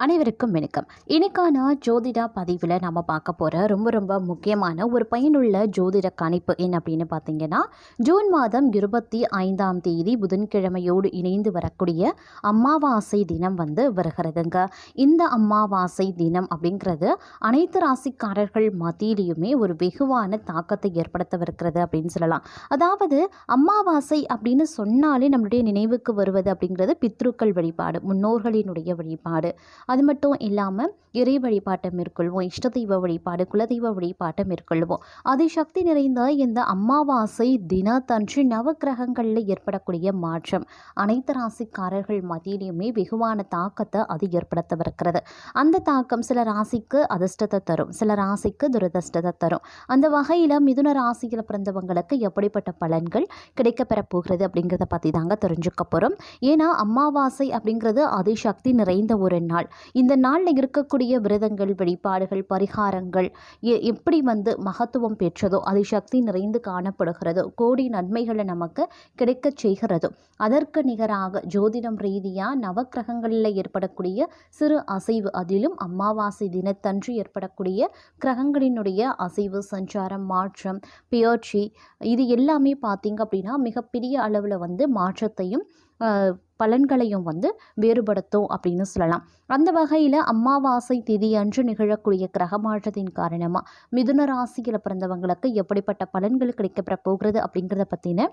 அனைவருக்கும் வணக்கம். இன்னைக்கான ஜோதிட பதிவில் நம்ம பார்க்க போகிற ரொம்ப ரொம்ப முக்கியமான ஒரு பயனுள்ள ஜோதிட கணிப்பு என்ன அப்படின்னு பார்த்தீங்கன்னா ஜூன் மாதம் இருபத்தி ஐந்தாம் தேதி புதன்கிழமையோடு இணைந்து வரக்கூடிய அம்மாவாசை தினம் வந்து வருகிறதுங்க. இந்த அமாவாசை தினம் அப்படிங்கிறது அனைத்து ராசிக்காரர்கள் மத்தியிலையுமே ஒரு வெகுவான தாக்கத்தை ஏற்படுத்தவிருக்கிறது அப்படின்னு சொல்லலாம். அதாவது அம்மாவாசை அப்படின்னு சொன்னாலே நம்மளுடைய நினைவுக்கு வருவது அப்படிங்கிறது பித்ருக்கள் வழிபாடு முன்னோர்களினுடைய வழிபாடு. அது மட்டும் இல்லாமல் இறை வழிபாட்டை மேற்கொள்வோம். இஷ்ட தெய்வ வழிபாடு குலதெய்வ வழிபாட்டை மேற்கொள்வோம். அதிசக்தி நிறைந்த இந்த அமாவாசை தினத்தன்று நவக்கிரகங்களில் ஏற்படக்கூடிய மாற்றம். அனைத்து ராசிக்காரர்கள் மத்தியிலையுமே வெகுவான தாக்கத்தை அது ஏற்படுத்தவிருக்கிறது. அந்த தாக்கம் சில ராசிக்கு அதிர்ஷ்டத்தை தரும் சில ராசிக்கு துரதிர்ஷ்டத்தை தரும். அந்த வகையில் மிதுன ராசியில் பிறந்தவங்களுக்கு எப்படிப்பட்ட பலன்கள் கிடைக்கப்பெற போகிறது அப்படிங்கிறத பற்றி தாங்க தெரிஞ்சுக்க போகிறோம் ஏன்னா அமாவாசை அப்படிங்கிறது அதிசக்தி நிறைந்த ஒரு நாள். இந்த நாளில் இருக்கக்கூடிய விரதங்கள் வழிபாடுகள் பரிகாரங்கள் எ- எப்படி வந்து மகத்துவம் பெற்றதோ அதிசக்தி நிறைந்து காணப்படுகிறதோ. கோடி நன்மைகளை நமக்கு கிடைக்கச் செய்கிறதோ. அதற்கு நிகராக ஜோதிடம் ரீதியாக நவக்கிரகங்களில் ஏற்படக்கூடிய சிறு அசைவு அதிலும் அமாவாசை தினத்தன்று ஏற்படக்கூடிய கிரகங்களினுடைய அசைவு சஞ்சாரம் மாற்றம் பெயர்ச்சி இது எல்லாமே பார்த்தீங்க அப்படின்னா மிகப்பெரிய அளவில் வந்து மாற்றத்தையும் பலன்களையும் வந்து வேறுபடுத்தும் அப்படின்னு சொல்லலாம். அந்த வகையில் அமாவாசை திதி அன்று நிகழக்கூடிய கிரக மாற்றத்தின் காரணமாக மிதுன ராசியில் பிறந்தவங்களுக்கு எப்படிப்பட்ட பலன்கள் கிடைக்கப்பெற போகிறது அப்படிங்கிறத பற்றின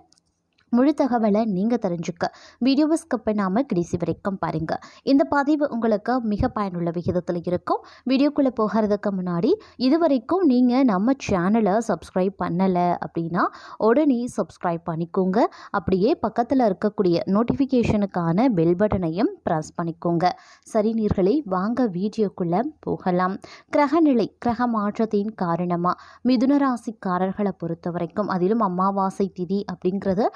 முழு தகவலை நீங்கள் தெரிஞ்சுக்க. வீடியோவை ஸ்கிப் பண்ணாமல் கடைசி வரைக்கும் பாருங்கள் இந்த பதிவு உங்களுக்கு மிக பயனுள்ள விகிதத்தில் இருக்கும். வீடியோக்குள்ளே போகிறதுக்கு முன்னாடி இது வரைக்கும் நீங்கள் நம்ம சேனலை சப்ஸ்கிரைப் பண்ணலை அப்படின்னா உடனே சப்ஸ்கிரைப் பண்ணிக்கோங்க. அப்படியே பக்கத்தில் இருக்கக்கூடிய நோட்டிஃபிகேஷனுக்கான பெல் பட்டனையும் ப்ரெஸ் பண்ணிக்கோங்க. சரி நீர்களை வாங்க வீடியோக்குள்ளே போகலாம். கிரகநிலை கிரக மாற்றத்தின் காரணமாக மிதுன ராசிக்காரர்களை பொறுத்த வரைக்கும் அதிலும் அமாவாசை திதி அப்படிங்கிறது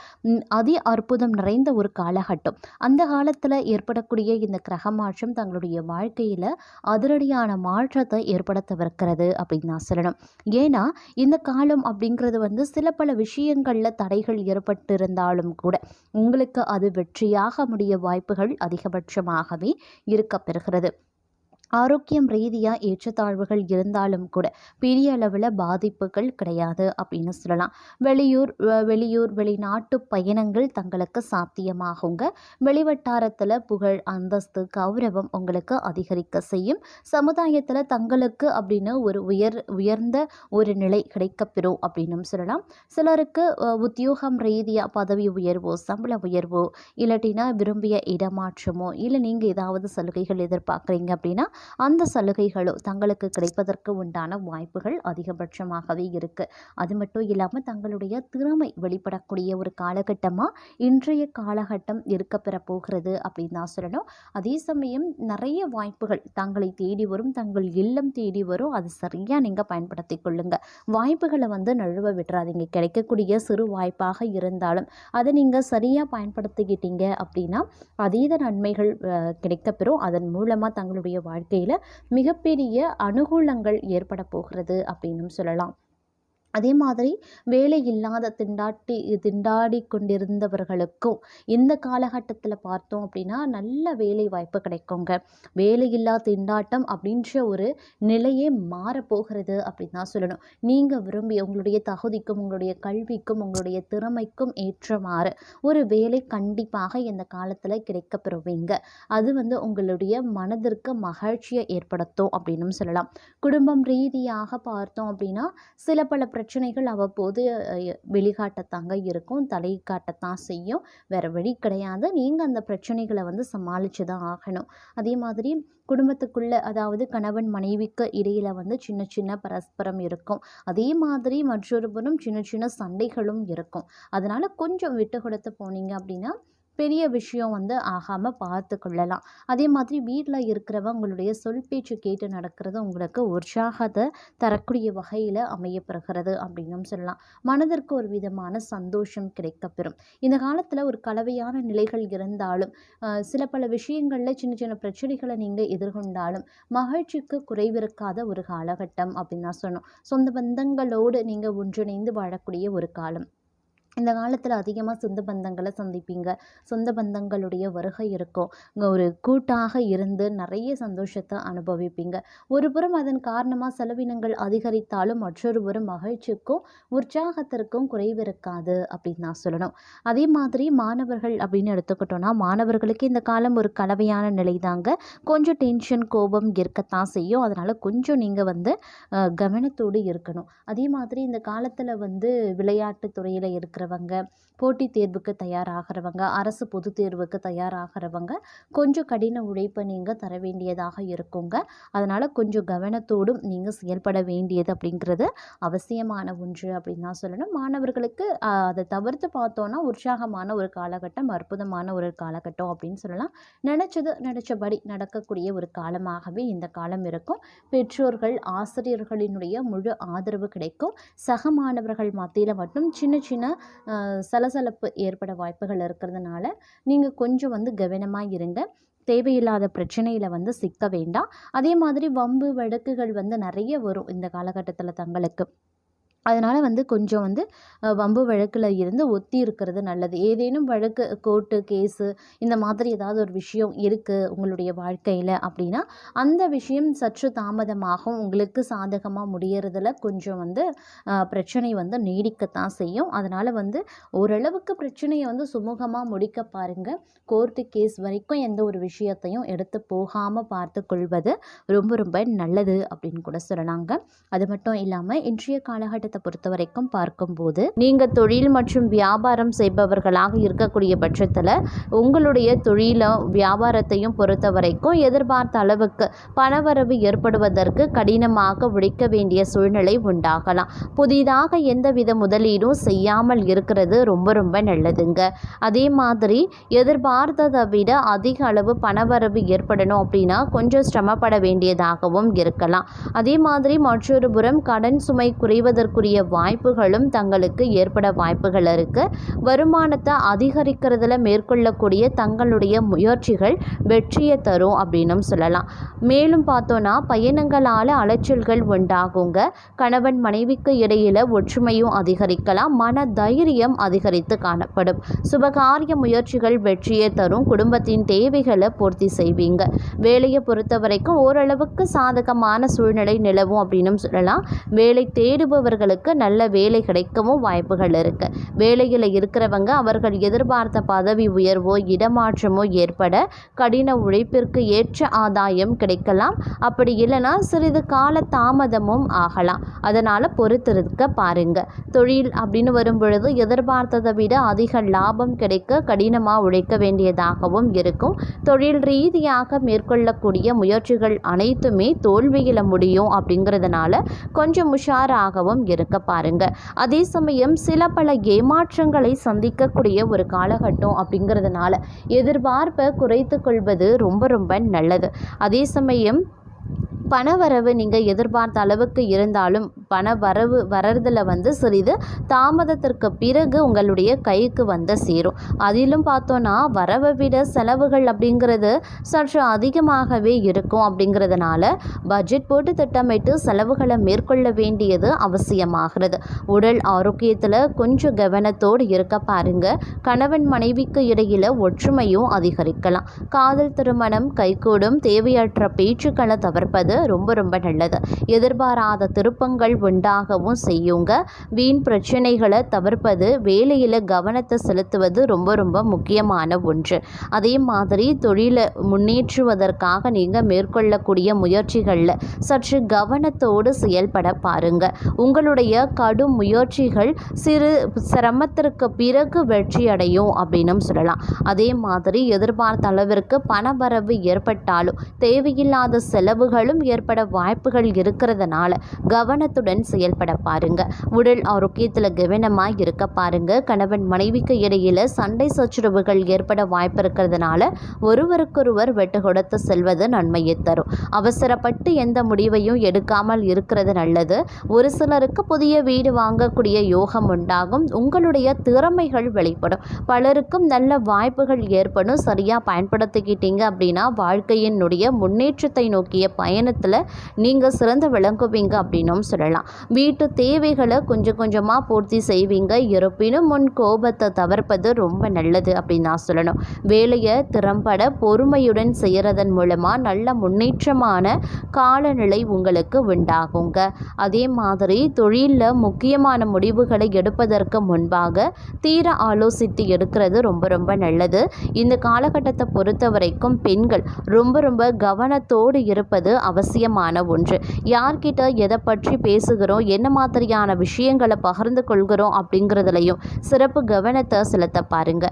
அதி அற்புதம் நிறைந்த ஒரு காலகட்டம். அந்த காலத்தில் ஏற்படக்கூடிய இந்த கிரக மாற்றம் தங்களுடைய வாழ்க்கையில் அதிரடியான மாற்றத்தை ஏற்படுத்தவிருக்கிறது அப்படின்னு நான் சொல்லணும். ஏன்னா இந்த காலம் அப்படிங்கிறது வந்து சில பல விஷயங்களில் தடைகள் ஏற்பட்டிருந்தாலும் கூட உங்களுக்கு அது வெற்றியாக முடிய வாய்ப்புகள் அதிகபட்சமாகவே இருக்கப்பெறுகிறது. ஆரோக்கியம் ரீதியாக ஏற்றத்தாழ்வுகள் இருந்தாலும் கூட பெரிய அளவில் பாதிப்புகள் கிடையாது அப்படின்னு சொல்லலாம். வெளியூர் வெளியூர் வெளிநாட்டு பயணங்கள் தங்களுக்கு சாத்தியமாகுங்க. வெளிவட்டாரத்தில் புகழ் அந்தஸ்து கௌரவம் உங்களுக்கு அதிகரிக்க செய்யும். சமுதாயத்தில் தங்களுக்கு அப்படின்னு ஒரு உயர் உயர்ந்த ஒரு நிலை கிடைக்கப்பெறும் அப்படின்னும் சொல்லலாம். சிலருக்கு உத்தியோகம் ரீதியாக பதவி உயர்வோ சம்பள உயர்வோ இல்லாட்டினா விரும்பிய இடமாற்றமோ இல்லை நீங்கள் ஏதாவது சலுகைகள் எதிர்பார்க்குறீங்க அப்படின்னா அந்த சலுகைகளோ தங்களுக்கு கிடைப்பதற்கு உண்டான வாய்ப்புகள் அதிகபட்சமாகவே இருக்குது அது மட்டும் இல்லாமல் தங்களுடைய திறமை வெளிப்படக்கூடிய ஒரு காலகட்டமாக இன்றைய காலகட்டம் இருக்கப்பெற போகிறது அப்படின்னு தான் சொல்லணும். அதே சமயம் நிறைய வாய்ப்புகள் தங்களை தேடி வரும் தங்கள் இல்லம் தேடி வரும். அது சரியாக நீங்கள் பயன்படுத்தி கொள்ளுங்க. வாய்ப்புகளை வந்து நழுவ விட்டுறாதீங்க. கிடைக்கக்கூடிய சிறு வாய்ப்பாக இருந்தாலும் அதை நீங்கள் சரியாக பயன்படுத்திக்கிட்டீங்க அப்படின்னா அதீத நன்மைகள் கிடைக்கப்பெறும் அதன் மூலமாக தங்களுடைய வாழ்க்கை வாழ்க்கையில் மிகப்பெரிய அனுகூலங்கள் ஏற்பட போகிறது அப்படின்னும் சொல்லலாம். அதே மாதிரி வேலை இல்லாத திண்டாட்டி திண்டாடி கொண்டிருந்தவர்களுக்கும் இந்த காலகட்டத்தில் பார்த்தோம் அப்படின்னா நல்ல வேலை வாய்ப்பு கிடைக்குங்க. வேலையில்லா திண்டாட்டம் அப்படின்ற ஒரு நிலையே மாறப்போகிறது அப்படின்னு தான் சொல்லணும். நீங்கள் விரும்பி உங்களுடைய தகுதிக்கும் உங்களுடைய கல்விக்கும் உங்களுடைய திறமைக்கும் ஏற்றமாறு ஒரு வேலை கண்டிப்பாக இந்த காலத்தில் கிடைக்கப்பெறுவீங்க அது வந்து உங்களுடைய மனதிற்கு மகிழ்ச்சியை ஏற்படுத்தும் அப்படின்னும் சொல்லலாம். குடும்பம் ரீதியாக பார்த்தோம் அப்படின்னா சில பல பிரச்சனைகள் அவ்வப்போது வெளிகாட்டத்தாங்க இருக்கும். தலை காட்டத்தான் செய்யும். வேறு வழி கிடையாது. நீங்கள் அந்த பிரச்சனைகளை வந்து சமாளித்து தான் ஆகணும். அதே மாதிரி குடும்பத்துக்குள்ளே அதாவது கணவன் மனைவிக்கு இடையில் வந்து சின்ன சின்ன பரஸ்பரம் இருக்கும். அதே மாதிரி மற்றொருவரும் சின்ன சின்ன சண்டைகளும் இருக்கும். அதனால் கொஞ்சம் விட்டு கொடுத்து போனீங்க அப்படின்னா பெரிய விஷயம் வந்து ஆகாமல் பார்த்து கொள்ளலாம் அதே மாதிரி வீட்டில் இருக்கிறவங்களுடைய சொல் பேச்சு கேட்டு நடக்கிறது உங்களுக்கு உற்சாகத்தை தரக்கூடிய வகையில் அமையப்பெறுகிறது அப்படின்னும் சொல்லலாம். மனதிற்கு ஒரு விதமான சந்தோஷம் கிடைக்கப்பெறும். இந்த காலத்தில் ஒரு கலவையான நிலைகள் இருந்தாலும் சில பல விஷயங்களில் சின்ன சின்ன பிரச்சனைகளை நீங்கள் எதிர்கொண்டாலும் மகிழ்ச்சிக்கு குறைவிருக்காத ஒரு காலகட்டம் அப்படின்னு தான் சொன்னோம் சொந்த பந்தங்களோடு நீங்கள் ஒன்றிணைந்து வாழக்கூடிய ஒரு காலம். இந்த காலத்தில் அதிகமாக சொந்த பந்தங்களை சந்திப்பீங்க. சொந்த பந்தங்களுடைய வருகை இருக்கும். இங்கே ஒரு கூட்டாக இருந்து நிறைய சந்தோஷத்தை அனுபவிப்பீங்க. ஒரு புறம் அதன் காரணமாக செலவினங்கள் அதிகரித்தாலும் மற்றொரு புறம் மகிழ்ச்சிக்கும் உற்சாகத்திற்கும் குறைவு இருக்காது அப்படின்னு நான் சொல்லணும். அதே மாதிரி மாணவர்கள் அப்படின்னு எடுத்துக்கிட்டோன்னா மாணவர்களுக்கு இந்த காலம் ஒரு கலவையான நிலை தாங்க. கொஞ்சம் டென்ஷன் கோபம் இருக்கத்தான் செய்யும். அதனால் கொஞ்சம் நீங்கள் வந்து கவனத்தோடு இருக்கணும். அதே மாதிரி இந்த காலத்தில் வந்து விளையாட்டு துறையில் இருக்கிறவங்க போட்டித் தேர்வுக்கு தயாராகிறவங்க அரசு பொது தேர்வுக்கு தயாராகிறவங்க கொஞ்சம் கடின உழைப்பை நீங்கள் தர வேண்டியதாக இருக்குங்க. அதனால் கொஞ்சம் கவனத்தோடும் நீங்கள் செயல்பட வேண்டியது அப்படிங்கிறது அவசியமான ஒன்று அப்படின்னு தான் சொல்லணும். மாணவர்களுக்கு அதை தவிர்த்து பார்த்தோன்னா உற்சாகமான ஒரு காலகட்டம் அற்புதமான ஒரு காலகட்டம் அப்படின்னு சொல்லலாம். நினச்சது நினச்சபடி நடக்கக்கூடிய ஒரு காலமாகவே இந்த காலம் இருக்கும். பெற்றோர்கள் ஆசிரியர்களினுடைய முழு ஆதரவு கிடைக்கும். சக மாணவர்கள் மத்தியில் மட்டும் சின்ன சின்ன சலசலப்பு ஏற்பட வாய்ப்புகள் இருக்கிறதுனால நீங்கள் கொஞ்சம் வந்து கவனமாக இருங்க. தேவையில்லாத பிரச்சனையில் வந்து சிக்க வேண்டாம். அதே மாதிரி வம்பு வழக்குகள் வந்து நிறைய வரும் இந்த காலகட்டத்தில் தங்களுக்கு. அதனால் வந்து கொஞ்சம் வந்து வம்பு வழக்கில் இருந்து ஒத்தி இருக்கிறது நல்லது. ஏதேனும் வழக்கு கோர்ட்டு கேஸு இந்த மாதிரி ஏதாவது ஒரு விஷயம் இருக்குது உங்களுடைய வாழ்க்கையில் அப்படின்னா அந்த விஷயம் சற்று தாமதமாகும். உங்களுக்கு சாதகமாக முடியறதுல கொஞ்சம் வந்து பிரச்சனை வந்து நீடிக்கத்தான் செய்யும். அதனால் வந்து ஓரளவுக்கு பிரச்சனையை வந்து சுமூகமாக முடிக்க பாருங்கள் கோர்ட்டு கேஸ் வரைக்கும் எந்த ஒரு விஷயத்தையும் எடுத்து போகாமல் பார்த்து கொள்வது ரொம்ப ரொம்ப நல்லது அப்படின்னு கூட சொல்லலாங்க. அது மட்டும் இல்லாமல் இன்றைய காலகட்டத்தை பொறுத்த வரைக்கும் பார்க்கும்போது நீங்கள் தொழில் மற்றும் வியாபாரம் செய்பவர்களாக இருக்கக்கூடிய பட்சத்தில் உங்களுடைய தொழிலும் வியாபாரத்தையும் பொறுத்த வரைக்கும் எதிர்பார்த்த அளவுக்கு பணவரவு ஏற்படுவதற்கு கடினமாக உழைக்க வேண்டிய சூழ்நிலை உண்டாகலாம். புதிதாக எந்தவித முதலீடும் செய்யாமல் இருக்கிறது ரொம்ப ரொம்ப நல்லதுங்க. அதே மாதிரி எதிர்பார்த்ததை விட அதிக அளவு பணவரவு ஏற்படணும் அப்படின்னா கொஞ்சம் சிரமப்பட வேண்டியதாகவும் இருக்கலாம். அதே மாதிரி மற்றொரு புறம் கடன் சுமை குறைவதற்கு குறைவதற்குரிய வாய்ப்புகளும் தங்களுக்கு ஏற்பட வாய்ப்புகள் இருக்குது வருமானத்தை அதிகரிக்கிறதுல மேற்கொள்ளக்கூடிய தங்களுடைய முயற்சிகள் வெற்றியை தரும் அப்படின்னும் சொல்லலாம். மேலும் பார்த்தோன்னா பயணங்களால் அலைச்சல்கள் உண்டாகுங்க. கணவன் மனைவிக்கு இடையில் ஒற்றுமையும் அதிகரிக்கலாம். மன தைரியம் அதிகரித்து காணப்படும். சுபகாரிய முயற்சிகள் வெற்றியை தரும். குடும்பத்தின் தேவைகளை பூர்த்தி செய்வீங்க. வேலையை பொறுத்த வரைக்கும் ஓரளவுக்கு சாதகமான சூழ்நிலை நிலவும் அப்படின்னு சொல்லலாம். வேலை தேடுபவர்கள் அவர்களுக்கு நல்ல வேலை கிடைக்கவும் வாய்ப்புகள் இருக்கு. வேலையில் இருக்கிறவங்க அவர்கள் எதிர்பார்த்த பதவி உயர்வோ இடமாற்றமோ ஏற்பட கடின உழைப்பிற்கு ஏற்ற ஆதாயம் கிடைக்கலாம். அப்படி இல்லைன்னா சிறிது கால தாமதமும் ஆகலாம். அதனால் பொறுத்திருக்க பாருங்க. தொழில் அப்படின்னு வரும் பொழுது எதிர்பார்த்ததை விட அதிக லாபம் கிடைக்க கடினமாக உழைக்க வேண்டியதாகவும் இருக்கும். தொழில் ரீதியாக மேற்கொள்ளக்கூடிய முயற்சிகள் அனைத்துமே தோல்வியில் முடியும் அப்படிங்கிறதுனால கொஞ்சம் உஷாராகவும் இருக்க பாருங்க. அதே சமயம் சில பல ஏமாற்றங்களை சந்திக்கக்கூடிய ஒரு காலகட்டம் அப்படிங்கிறதுனால எதிர்பார்ப்பை குறைத்து கொள்வது ரொம்ப ரொம்ப நல்லது. அதே சமயம் பணவரவு நீங்கள் எதிர்பார்த்த அளவுக்கு இருந்தாலும் பண வரவு வரதில் வந்து சிறிது தாமதத்திற்கு பிறகு உங்களுடைய கைக்கு வந்து சேரும். அதிலும் பார்த்தோன்னா வரவை விட செலவுகள் அப்படிங்கிறது சற்று அதிகமாகவே இருக்கும் அப்படிங்கிறதுனால பட்ஜெட் போட்டு திட்டமிட்டு செலவுகளை மேற்கொள்ள வேண்டியது அவசியமாகிறது. உடல் ஆரோக்கியத்தில் கொஞ்சம் கவனத்தோடு இருக்க பாருங்க. கணவன் மனைவிக்கு இடையில ஒற்றுமையும் அதிகரிக்கலாம். காதல் திருமணம் கைகூடும் தேவையற்ற பேச்சுக்களை தவிர்ப்பது ரொம்ப ரொம்ப நல்லது. எதிர்பாராத திருப்பங்கள் உண்டாகவும் செய்யுங்க. வீண் பிரச்சனைகளை தவிர்ப்பது வேலையில் கவனத்தை செலுத்துவது ரொம்ப ரொம்ப முக்கியமான ஒன்று. அதே மாதிரி தொழிலை முன்னேற்றுவதற்காக நீங்கள் மேற்கொள்ளக்கூடிய முயற்சிகளில் சற்று கவனத்தோடு செயல்பட பாருங்க. உங்களுடைய கடும் முயற்சிகள் சிறு சிரமத்திற்கு பிறகு வெற்றி அடையும் அப்படின்னும் சொல்லலாம். அதே மாதிரி எதிர்பார்த்த அளவிற்கு பணவரவு ஏற்பட்டாலும் தேவையில்லாத செலவுகளும் ஏற்பட வாய்ப்புகள் இருக்கிறதுனால கவனத்துடன் செயல்பட பாருங்க. உடல் ஆரோக்கியத்தில் கவனமாக இருக்க பாருங்க. கணவன் மனைவிக்கு இடையில சண்டை சச்சரவுகள் ஏற்பட வாய்ப்பு இருக்கிறதுனால ஒருவருக்கொருவர் வெட்டு கொடுத்து செல்வது நன்மையை தரும். அவசரப்பட்டு எந்த முடிவையும் எடுக்காமல் இருக்கிறது நல்லது. ஒரு சிலருக்கு புதிய வீடு வாங்கக்கூடிய யோகம் உண்டாகும். உங்களுடைய திறமைகள் வெளிப்படும். பலருக்கும் நல்ல வாய்ப்புகள் ஏற்படும். சரியாக பயன்படுத்திக்கிட்டீங்க அப்படின்னா வாழ்க்கையினுடைய முன்னேற்றத்தை நோக்கிய பயணத்தில் நீங்கள் சிறந்து விளங்குவீங்க அப்படின்னும் சொல்லலாம். செய்யலாம். வீட்டு தேவைகளை கொஞ்சம் கொஞ்சமாக பூர்த்தி செய்வீங்க. இருப்பினும் முன் கோபத்தை தவிர்ப்பது ரொம்ப நல்லது அப்படின்னு நான் சொல்லணும். வேலையை திறம்பட பொறுமையுடன் செய்கிறதன் மூலமாக நல்ல முன்னேற்றமான காலநிலை உங்களுக்கு உண்டாகுங்க. அதே மாதிரி தொழிலில் முக்கியமான முடிவுகளை எடுப்பதற்கு முன்பாக தீர ஆலோசித்து எடுக்கிறது ரொம்ப ரொம்ப நல்லது. இந்த காலகட்டத்தை பொறுத்த வரைக்கும் பெண்கள் ரொம்ப ரொம்ப கவனத்தோடு இருப்பது அவசியமான ஒன்று. யார்கிட்ட எதை பற்றி பேசுகிறோம் என்ன மாதிரியான விஷயங்களை பகிர்ந்து கொள்கிறோம் அப்படிங்கிறதுலையும் சிறப்பு கவனத்தை செலுத்த பாருங்க.